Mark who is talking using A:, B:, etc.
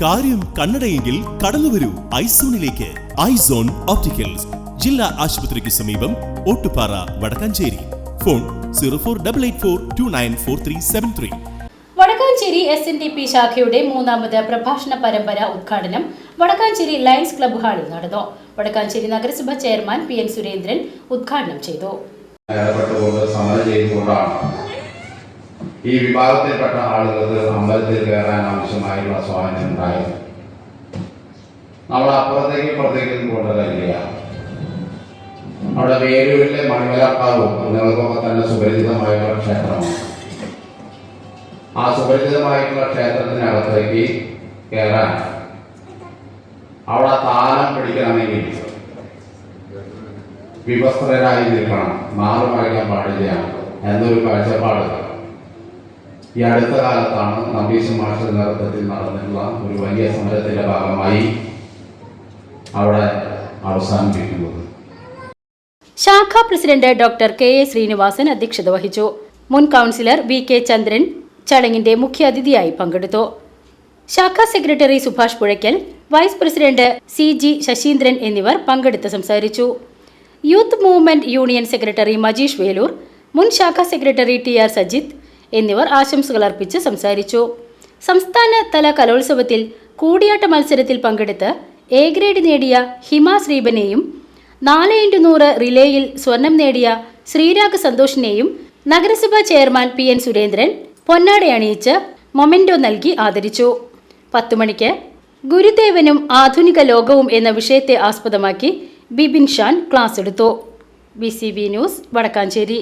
A: കാര്യം കണ്ണടയെങ്കിൽ കടന്നുവരൂ ഐസോണിലേക്ക്. Eyes on opticals. ജില്ലാ ആശുപത്രിക്ക് സമീപം Ottupara Vadakkanchery. Phone zero four double eight four two nine four three seven three.
B: Vadakkanchery S N D P ശാഖയുടെ മൂന്നാമത് പ്രഭാഷണ പരമ്പര ഉദ്ഘാടനം വടക്കാഞ്ചേരി ലയൺസ് ക്ലബ്ബ് ഹാളിൽ നടന്നു. വടക്കാഞ്ചേരി നഗരസഭ ചെയർമാൻ പി എൻ സുരേന്ദ്രൻ ഉദ്ഘാടനം ചെയ്തു.
C: ഈ വിഭാഗത്തിൽപ്പെട്ട ആളുകൾക്ക് അമ്പലത്തിൽ കയറാൻ ആവശ്യമായിട്ടുള്ള സ്വാതന്ത്ര്യം ഉണ്ടായി. നമ്മൾ അപ്പുറത്തേക്ക് ഇപ്പുറത്തേക്ക് കൊണ്ടുവരില്ല അവിടെ വേരൂരിലെ മണിമലക്കാവും നിങ്ങൾക്കൊക്കെ തന്നെ സുപരിചിതമായിട്ടുള്ള ക്ഷേത്രമാണ്. ആ സുപരിചിതമായിട്ടുള്ള ക്ഷേത്രത്തിനകത്തേക്ക് കയറാൻ അവിടെ താലം പിടിക്കണമെങ്കിൽ വിവസ്ത്രരായി നിൽക്കണം. മാറി മറിക്കാൻ പാടില്ല എന്നൊരു കാഴ്ചപ്പാട് ഈ അടുത്ത കാലത്താണ് നമ്പീശ് മാഷിന്റെ നേതൃത്വത്തിൽ നടന്നിട്ടുള്ള ഒരു വലിയ സമരത്തിന്റെ ഭാഗമായി അവിടെ അവസാനിപ്പിക്കുന്നത്.
B: ശാഖാ president doctor K A Srinivasan അധ്യക്ഷത വഹിച്ചു. മുൻ കൗൺസിലർ വി കെ ചന്ദ്രൻ ചടങ്ങിന്റെ മുഖ്യാതിഥിയായി പങ്കെടുത്തു. ശാഖാ secretary Subhash Puzhakkal vice president C G Sasheendran എന്നിവർ പങ്കെടുത്ത് സംസാരിച്ചു. Youth movement union secretary Majeesh Veloor മുൻ ശാഖാ സെക്രട്ടറി ടി ആർ സജിത്ത് എന്നിവർ ആശംസകൾ അർപ്പിച്ച് സംസാരിച്ചു. സംസ്ഥാന തല കലോത്സവത്തിൽ കൂടിയാട്ട മത്സരത്തിൽ പങ്കെടുത്ത് എ ഗ്രേഡ് നേടിയ ഹിമ ശ്രീബനെയും നാല് ഇന്റു നൂറ് റിലേയിൽ സ്വർണം നേടിയ ശ്രീരാഗ് സന്തോഷിനെയും നഗരസഭാ ചെയർമാൻ പി എൻ സുരേന്ദ്രൻ പൊന്നാട അണിയിച്ച് മൊമെന്റോ നൽകി ആദരിച്ചു. പത്തു മണിക്ക് ഗുരുദേവനും ആധുനിക ലോകവും എന്ന വിഷയത്തെ ആസ്പദമാക്കി ബിബിൻ ഷാൻ ക്ലാസ് എടുത്തു. B news Vadakkanchery.